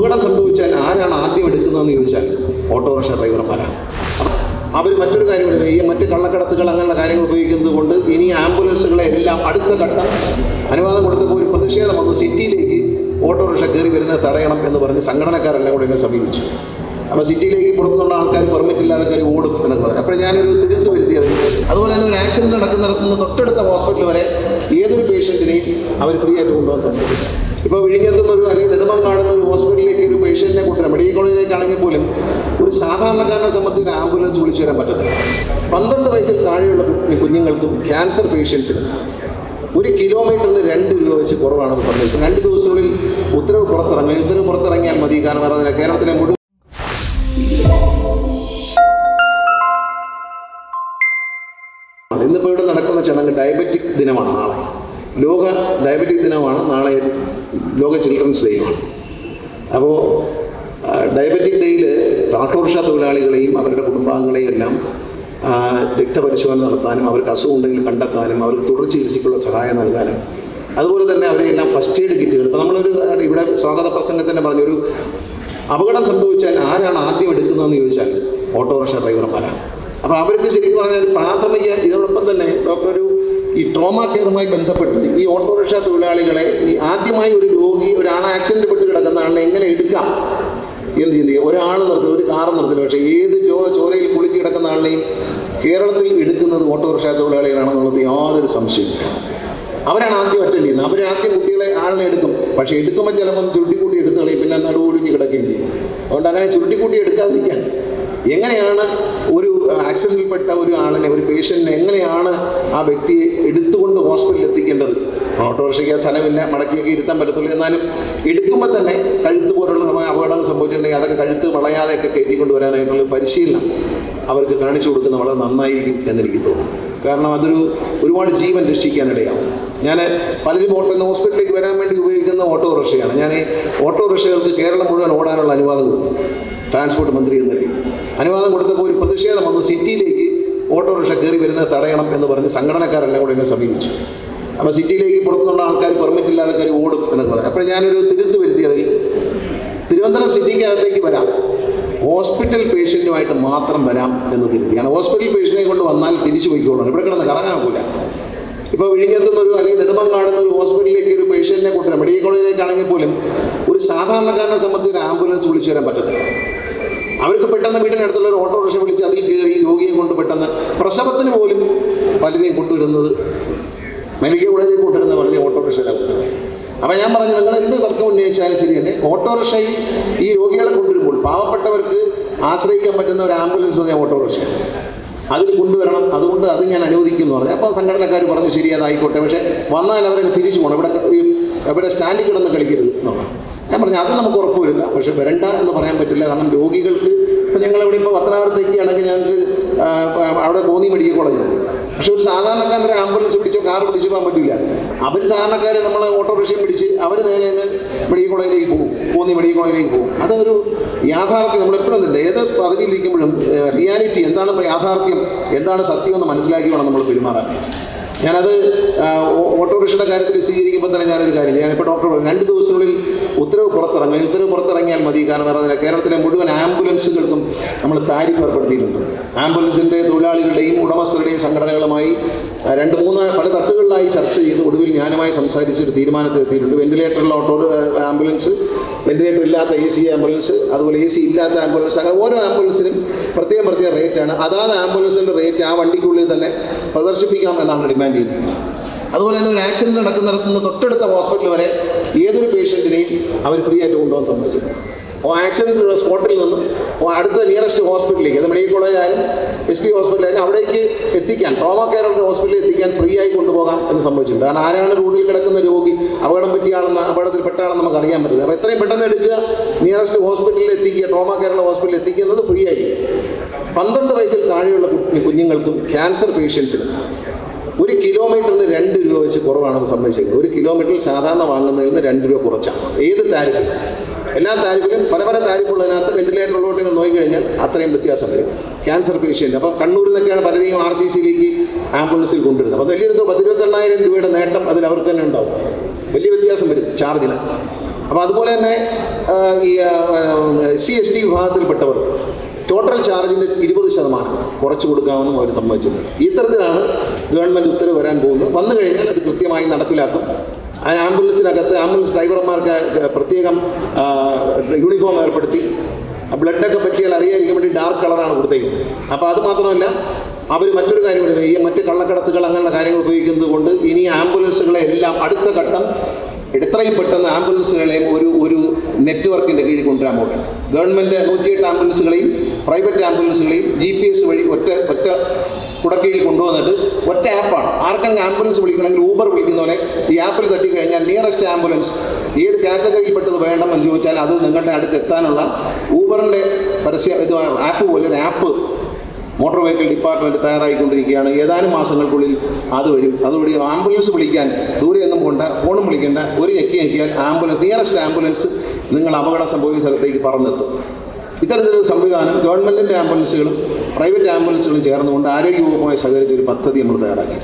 അപകടം സംഭവിച്ചാൽ ആരാണ് ആദ്യം എടുക്കുന്നതെന്ന് ചോദിച്ചാൽ ഓട്ടോറിക്ഷ ഡ്രൈവർമാരാണ്. അവർ മറ്റൊരു കാര്യം ഈ മറ്റ് കള്ളക്കടത്തുകൾ അങ്ങനെയുള്ള കാര്യങ്ങൾ ഉപയോഗിക്കുന്നത് കൊണ്ട് ഇനി ആംബുലൻസുകളെ എല്ലാം അടുത്ത ഘട്ടം അനുവാദം കൊടുത്തപ്പോൾ ഒരു പ്രതിഷേധം വന്നു. സിറ്റിയിലേക്ക് ഓട്ടോറിക്ഷ കയറി വരുന്നത് തടയണം എന്ന് പറഞ്ഞ് സംഘടനക്കാരെല്ലാം കൂടെ എന്നെ സമീപിച്ചു. അപ്പോൾ സിറ്റിയിലേക്ക് പുറത്തുനിന്നുള്ള ആൾക്കാർ പെർമിറ്റ് ഇല്ലാതെ കയറി ഓടും എന്നൊക്കെ പറയും. അപ്പോൾ ഞാനൊരു തിരുത്ത് വരുത്തിയത് അതുപോലെ തന്നെ ഒരു ആക്സിഡന്റ് നടക്കുന്ന നടക്കുന്ന തൊട്ടടുത്ത ഹോസ്പിറ്റൽ വരെ ഏതൊരു പേഷ്യന്റിനെയും അവർ ഫ്രീ ആയിട്ട് കൊണ്ടുപോകാൻ ഇപ്പോൾ വിഴിഞ്ഞത്തുനിന്ന് ഒരു അല്ലെങ്കിൽ നെടുമ്പം കാണുന്ന ഒരു ഹോസ്പിറ്റലിലേക്ക് ഒരു പേഷ്യന്റിനെ കൊണ്ടുവരാം. മെഡിക്കൽ കോളേജിലേക്കാണെങ്കിൽ പോലും ഒരു സാധാരണക്കാരനെ സംബന്ധിച്ച് ഒരു ആംബുലൻസ് വിളിച്ചു വരാൻ പറ്റത്തില്ല. പന്ത്രണ്ട് വയസ്സിൽ താഴെയുള്ള കുഞ്ഞുങ്ങൾക്കും ക്യാൻസർ പേഷ്യൻസിനും ഒരു കിലോമീറ്ററിന് രണ്ട് രൂപ വെച്ച് കുറവാണ് സന്ദേശം രണ്ട് ദിവസങ്ങളിൽ ഉത്തരവ് പുറത്തിറങ്ങി. ഉത്തരവ് പുറത്തിറങ്ങിയാൽ മതി. കാരണം കേരളത്തിലെ മുഴുവൻ ചടങ്ങ് ഡയബറ്റിക് ദിനമാണ് നാളെ. ലോക ഡയബറ്റിക് ദിനമാണ് നാളെ ലോക ചിൽഡ്രൻസ് ഡേയുമാണ് അപ്പോൾ ഡയബറ്റിക് ഡേയിൽ ഓട്ടോറിക്ഷ തൊഴിലാളികളെയും അവരുടെ കുടുംബാംഗങ്ങളെയും എല്ലാം രക്തപരിശോധന നടത്താനും അവർക്ക് അസുഖം ഉണ്ടെങ്കിൽ കണ്ടെത്താനും അവർക്ക് തുടർ ചികിത്സയ്ക്കുള്ള സഹായം നൽകാനും അതുപോലെ തന്നെ അവരെല്ലാം ഫസ്റ്റ് എയ്ഡ് കിറ്റുകൾ. ഇപ്പോൾ നമ്മളൊരു ഇവിടെ സ്വാഗത പ്രസംഗത്തിന്റെ പറഞ്ഞൊരു അപകടം സംഭവിച്ചാൽ ആരാണ് ആദ്യം എടുക്കുന്നതെന്ന് ചോദിച്ചാൽ ഓട്ടോറിക്ഷ ഡ്രൈവർമാരാണ്. അപ്പോൾ അവർക്ക് ശരിക്കും പറഞ്ഞാൽ പ്രാഥമിക തന്നെ ഡോക്ടർ ഒരു ഈ ട്രോമ കെയറുമായി ബന്ധപ്പെട്ട് ഈ ഓട്ടോറിക്ഷ തൊഴിലാളികളെ ഈ ആദ്യമായി ഒരു രോഗി ഒരാൾ ആക്സിഡന്റ് പെട്ട് കിടക്കുന്ന ആളിനെ എങ്ങനെ എടുക്കാം എന്ത് ചിന്തിക്കുക. ഒരാൾ നിർത്തില്ല ഒരു കാർ നിർത്തില്ല പക്ഷേ ഏത് ജോ ചോരയിൽ കുളിച്ച് കിടക്കുന്ന ആളിനെയും കേരളത്തിൽ എടുക്കുന്നത് ഓട്ടോറിക്ഷ തൊഴിലാളികളാണെന്നുള്ളത് യാതൊരു സംശയമില്ല അവരാണ് ആദ്യം അറ്റൻഡ് ചെയ്യുന്നത്. അവർ ആദ്യം കുട്ടികളെ ആളിനെ എടുക്കും. പക്ഷേ എടുക്കുമ്പോൾ ചിലപ്പം ചുരുട്ടിക്കൂട്ടി എടുത്ത് കളയും. പിന്നെ നടുവൊടിഞ്ഞ് കിടക്കുകയും ചെയ്യും. അതുകൊണ്ട് അങ്ങനെ ചുരുട്ടിക്കൂട്ടി എടുക്കാതിരിക്കാൻ എങ്ങനെയാണ് ഒരു ആക്സിഡന്റിൽപ്പെട്ട ഒരു ആളിനെ ഒരു പേഷ്യന്റിനെ എങ്ങനെയാണ് ആ വ്യക്തിയെ എടുത്തുകൊണ്ട് ഹോസ്പിറ്റലിൽ എത്തിക്കേണ്ടത്? ഓട്ടോറിക്ഷയ്ക്ക് സ്ഥലമില്ല മടക്കിയൊക്കെ ഇരുത്താൻ പറ്റത്തുള്ളൂ. എന്നാലും എടുക്കുമ്പോൾ തന്നെ കഴുത്ത് പോലുള്ള അപകടങ്ങൾ സംഭവിച്ചിട്ടുണ്ടെങ്കിൽ അതൊക്കെ കഴുത്ത് വളയാതെയൊക്കെ കയറ്റിക്കൊണ്ട് വരാനായിട്ടുള്ള പരിശീലനം അവർക്ക് കാണിച്ചു കൊടുക്കുന്നത് വളരെ നന്നായിരിക്കും എന്നെനിക്ക് തോന്നുന്നു. കാരണം അതൊരു ഒരുപാട് ജീവൻ രക്ഷിക്കാനിടയാവും. ഞാൻ പലരും ഓട്ടോ ഹോസ്പിറ്റലിലേക്ക് വരാൻ വേണ്ടി ഉപയോഗിക്കുന്ന ഓട്ടോറിക്ഷയാണ്. ഞാൻ ഈ ഓട്ടോറിക്ഷകൾക്ക് കേരളം മുഴുവൻ ഓടാനുള്ള അനുവാദം കൊടുത്തു. ട്രാൻസ്പോർട്ട് മന്ത്രി എന്ന നിലയിൽ അനുവാദം കൊടുത്തപ്പോൾ ഒരു പ്രതിഷേധം വന്നു. സിറ്റിയിലേക്ക് ഓട്ടോറിക്ഷ കയറി വരുന്നത് തടയണം എന്ന് പറഞ്ഞ് സംഘടനക്കാരെല്ലാം കൂടെ എന്നെ സമീപിച്ചു. അപ്പോൾ സിറ്റിയിലേക്ക് പുറത്തുനിന്നുള്ള ആൾക്കാർ പെർമിറ്റ് ഇല്ലാതെ കയറി ഓടും എന്നൊക്കെ പറഞ്ഞു. അപ്പോൾ ഞാനൊരു തിരുത്ത് വരുത്തിയതിൽ തിരുവനന്തപുരം സിറ്റിക്കകത്തേക്ക് വരാം. ഹോസ്പിറ്റൽ പേഷ്യന്റുമായിട്ട് മാത്രം വരാം എന്ന് തിരുത്തിയാണ്. ഹോസ്പിറ്റൽ പേഷ്യന്റിനെ കൊണ്ട് വന്നാൽ തിരിച്ചു പോയിക്കോളാം. ഇവിടെ കിടന്ന് കറങ്ങാനൊക്കില്ല ഇപ്പോൾ വിഴിഞ്ഞത്തുനിന്നൊരു അല്ലെങ്കിൽ നെടുമ്പം കാണുന്ന ഒരു ഹോസ്പിറ്റലിലേക്ക് ഒരു പേഷ്യന്റിനെ കൊണ്ടുവരാം. മെഡിക്കൽ കോളേജിലേക്കാണെങ്കിൽ പോലും ഒരു സാധാരണക്കാരനെ സംബന്ധിച്ച് ഒരു ആംബുലൻസ് വിളിച്ചു വരാൻ പറ്റത്തില്ല. അവർക്ക് പെട്ടെന്ന് വീട്ടിനടുത്തുള്ള ഒരു ഓട്ടോറിക്ഷ വിളിച്ച് അതിൽ കയറി രോഗിയെ കൊണ്ട് പെട്ടെന്ന് പ്രസവത്തിന് പോലും പലരെയും കൊണ്ടുവരുന്നത് മെഡിക്കൽ കോളേജിൽ കൊണ്ടുവരുന്ന വളരെ ഓട്ടോറിക്ഷയിലാണ്. കൊണ്ടുവരുന്നത് അപ്പോൾ ഞാൻ പറഞ്ഞു നിങ്ങൾ എന്ത് തർക്കം ഉന്നയിച്ചാലും ശരി തന്നെ ഓട്ടോറിക്ഷയിൽ ഈ രോഗികളെ കൊണ്ടുവരുമ്പോൾ പാവപ്പെട്ടവർക്ക് ആശ്രയിക്കാൻ പറ്റുന്ന ഒരു ആംബുലൻസ് തന്നെ ഓട്ടോറിക്ഷ അതിൽ കൊണ്ടുവരണം. അതുകൊണ്ട് അത് ഞാൻ അനുവദിക്കുന്നു പറഞ്ഞു. അപ്പോൾ സംഘടനക്കാർ പറഞ്ഞു ശരി അതായിക്കോട്ടെ. പക്ഷേ വന്നാൽ അവരൊക്കെ തിരിച്ചു പോകണം. ഇവിടെ ഇവിടെ സ്റ്റാൻഡിൽ കിടന്ന് കളിക്കരുത് എന്ന് പറഞ്ഞു. ഞാൻ പറഞ്ഞു അത് നമുക്ക് ഉറപ്പ് വരുന്ന പക്ഷേ വരണ്ട എന്ന് പറയാൻ പറ്റില്ല. കാരണം രോഗികൾക്ക് ഇപ്പം ഞങ്ങളിവിടെ ഇപ്പോൾ പത്തനാപുരത്തേക്കാണെങ്കിൽ ഞങ്ങൾക്ക് അവിടെ കോന്നി മെഡിക്കൽ കോളേജ് പക്ഷെ ഒരു സാധാരണക്കാരന്റെ ആംബുലൻസ് പിടിച്ചോ കാർ പിടിച്ചു പോകാൻ പറ്റില്ല അവർ സാധാരണക്കാർ നമ്മൾ ഓട്ടോറിക്ഷയും പിടിച്ച് അവർ നേരെ അങ്ങ് മെഡിക്കൽ കോളേജിലേക്ക് പോകും. കോന്നി മെഡിക്കൽ കോളേജിലേക്ക് പോകും. അതൊരു യാഥാർത്ഥ്യം നമ്മൾ എപ്പോഴും ഉണ്ട് ഏത് പദവിയിലിരിക്കുമ്പോഴും റിയാലിറ്റി എന്താണ് യാഥാർത്ഥ്യം എന്താണ് സത്യം എന്ന് മനസ്സിലാക്കി വേണം നമ്മൾ പെരുമാറാനായിട്ട്. ഞാനത് ഓട്ടോറിക്ഷയുടെ കാര്യത്തിൽ സ്വീകരിക്കുമ്പോൾ തന്നെ ഞാനൊരു കാര്യം ഞാനിപ്പോൾ ഡോക്ടർ പറഞ്ഞു രണ്ട് ദിവസങ്ങളിൽ ഉത്തരവ് പുറത്തിറങ്ങി. ഉത്തരവ് പുറത്തിറങ്ങിയാൽ മതി. കാരണം പറഞ്ഞാൽ കേരളത്തിലെ മുഴുവൻ ആംബുലൻസുകൾക്കും നമ്മൾ താരിഫ് ഏർപ്പെടുത്തിയിട്ടുണ്ട്. ആംബുലൻസിന്റെ തൊഴിലാളികളുടെയും ഉടമസ്ഥരുടെയും സംഘടനകളുമായി രണ്ട് മൂന്ന് പല തട്ടുകളിലായി ചർച്ച ചെയ്ത് ഒടുവിൽ ഞാനുമായി സംസാരിച്ചൊരു തീരുമാനത്തിലെത്തിയിട്ടുണ്ട് വെന്റിലേറ്ററുള്ള ഓട്ടോ ആംബുലൻസ് വെന്റിലേറ്റർ ഇല്ലാത്ത എ സി ആംബുലൻസ് അതുപോലെ എ സി ഇല്ലാത്ത ആംബുലൻസ് അങ്ങനെ ഓരോ ആംബുലൻസിനും പ്രത്യേകം പ്രത്യേക റേറ്റാണ്. അതാത് ആംബുലൻസിന്റെ റേറ്റ് ആ വണ്ടിക്കുള്ളിൽ തന്നെ പ്രദർശിപ്പിക്കണം എന്നാണ് ഡിമാൻഡ്. ചെയ്തത് അതുപോലെ തന്നെ ഒരു ആക്സിഡന്റ് നടക്കുന്നിടത്തുനിന്ന് തൊട്ടടുത്ത ഹോസ്പിറ്റൽ വരെ ഏതൊരു പേഷ്യന്റിനെയും അവർ ഫ്രീ ആയിട്ട് കൊണ്ടുപോകാൻ സമ്മതിക്കും. അപ്പോൾ ആക്സിഡന്റ് സ്പോട്ടിൽ നിന്നും അടുത്ത നിയറസ്റ്റ് ഹോസ്പിറ്റലിലേക്ക് അത് മെഡിക്കൽ കോളേജ് ആയാലും എസ് പി ഹോസ്പിറ്റലായാലും അവിടേക്ക് എത്തിക്കാൻ ട്രോമ കെയർ ഹോസ്പിറ്റലിൽ എത്തിക്കാൻ ഫ്രീ ആയി കൊണ്ടുപോകാം എന്ന് സംഭവിച്ചിട്ടുണ്ട് കാരണം ആരാണ് റൂട്ടിൽ കിടക്കുന്ന രോഗി അപകടം പറ്റിയാണെന്ന് അപകടത്തിൽ പെട്ടാണെന്ന് നമുക്ക് അറിയാൻ പറ്റില്ല. അപ്പോൾ എത്രയും പെട്ടെന്ന് എടുക്കുക നിയറസ്റ്റ് ഹോസ്പിറ്റലിൽ എത്തിക്കുക ട്രോമ കെയർ ഹോസ്പിറ്റലിൽ എത്തിക്കുന്നത് ഫ്രീ ആയി പന്ത്രണ്ട് വയസ്സിൽ താഴെയുള്ള കുഞ്ഞുങ്ങൾക്കും ക്യാൻസർ പേഷ്യൻസിനും ഒരു കിലോമീറ്ററിന് രണ്ട് രൂപ വെച്ച് കുറവാണ് സംഭവിച്ചിരിക്കുന്നത് ഒരു കിലോമീറ്ററിൽ സാധാരണ വാങ്ങുന്നതിൽ നിന്ന് രണ്ട് രൂപ കുറച്ചാണ്. ഏത് താരിഫിലും എല്ലാ താരിഫിലും പല പല താരിഫുള്ളതിനകത്ത് വെന്റിലേറ്ററിലോട്ട് നിങ്ങൾ നോക്കിക്കഴിഞ്ഞാൽ അത്രയും വ്യത്യാസം വരും. ക്യാൻസർ പേഷ്യന്റ് അപ്പോൾ കണ്ണൂരിൽ നിന്നൊക്കെയാണ് പലരെയും ആർ സി സിയിലേക്ക് ആംബുലൻസിൽ കൊണ്ടുവരുന്നത്. അപ്പോൾ വലിയൊരു പത്തിരുപത്തെണ്ണായിരം രൂപയുടെ നേട്ടം അതിൽ അവർക്ക് തന്നെ ഉണ്ടാവും. വലിയ വ്യത്യാസം വരും. ചാർജിന് അപ്പോൾ അതുപോലെ തന്നെ ഈ സി എസ് ടി വിഭാഗത്തിൽപ്പെട്ടവർ ടോട്ടൽ ചാർജിന്റെ ഇരുപത് ശതമാനം കുറച്ച് കൊടുക്കാമെന്നും അവർ സമ്മതിച്ചിട്ടുണ്ട്. ഇത്തരത്തിലാണ് ഗവൺമെന്റ് ഉത്തരവ് വരാൻ പോകുന്നു. വന്നു കഴിഞ്ഞാൽ അത് കൃത്യമായി നടപ്പിലാക്കും. ആംബുലൻസിനകത്ത് ആംബുലൻസ് ഡ്രൈവർമാർക്ക് പ്രത്യേകം യൂണിഫോം ഏർപ്പെടുത്തി. ബ്ലഡൊക്കെ പറ്റിയാൽ അറിയാതിരിക്കാൻ വേണ്ടി ഡാർക്ക് കളറാണ് കൊടുത്തേക്കുന്നത്. അപ്പോൾ അത് മാത്രമല്ല അവർ മറ്റൊരു കാര്യം കൂടി ഈ മറ്റ് കള്ളക്കടത്തുകൾ അങ്ങനെയുള്ള കാര്യങ്ങൾ ഉപയോഗിക്കുന്നത് കൊണ്ട് ഇനി ആംബുലൻസുകളെ എല്ലാം അടുത്ത ഘട്ടം എത്രയും പെട്ടെന്ന് ആംബുലൻസുകളെയും ഒരു ഒരു നെറ്റ്വർക്കിന്റെ കീഴിൽ കൊണ്ടുവരാൻ പോകുകയാണ് ഗവൺമെന്റ് നൂറ്റിയെട്ട് ആംബുലൻസുകളെയും പ്രൈവറ്റ് ആംബുലൻസുകളെയും ജി പി എസ് വഴി ഒറ്റ ഒറ്റ കുടക്കീഴിൽ കൊണ്ടുവന്നിട്ട് ഒറ്റ ആപ്പാണ്. ആർക്കെങ്കിലും ആംബുലൻസ് വിളിക്കണമെങ്കിൽ ഊബർ വിളിക്കുന്ന പോലെ ഈ ആപ്പിൽ തട്ടിക്കഴിഞ്ഞാൽ നിയറസ്റ്റ് ആംബുലൻസ് ഏത് കാറ്റഗറിയിൽപ്പെട്ടത് വേണം എന്ന് ചോദിച്ചാൽ അത് നിങ്ങളുടെ അടുത്ത് എത്താനുള്ള ഊബറിന്റെ പരസ്യ ഇത് ആപ്പ് പോലെ ഒരു ആപ്പ് മോട്ടോർ വെഹിക്കിൾ ഡിപ്പാർട്ട്മെന്റ് തയ്യാറായിക്കൊണ്ടിരിക്കുകയാണ്. ഏതാനും മാസങ്ങൾക്കുള്ളിൽ അത് വരും. അതുവഴി ആംബുലൻസ് വിളിക്കാൻ ദൂരെ ദൂരെയൊന്നും കൊണ്ട് ഫോണും വിളിക്കേണ്ട ഒരു ഞെക്കി ഞെക്കിയാൽ ആംബുലൻസ് നിയറസ്റ്റ് ആംബുലൻസ് നിങ്ങൾ അപകടം സംഭവിക്കുന്ന സ്ഥലത്തേക്ക് പറന്നെത്തും. ഇത്തരത്തിലൊരു സംവിധാനം ഗവൺമെന്റിന്റെ ആംബുലൻസുകളും പ്രൈവറ്റ് ആംബുലൻസുകളും ചേർന്നുകൊണ്ട് ആരോഗ്യവകുപ്പുമായി സഹകരിച്ച ഒരു പദ്ധതി നമ്മൾ തയ്യാറാക്കി.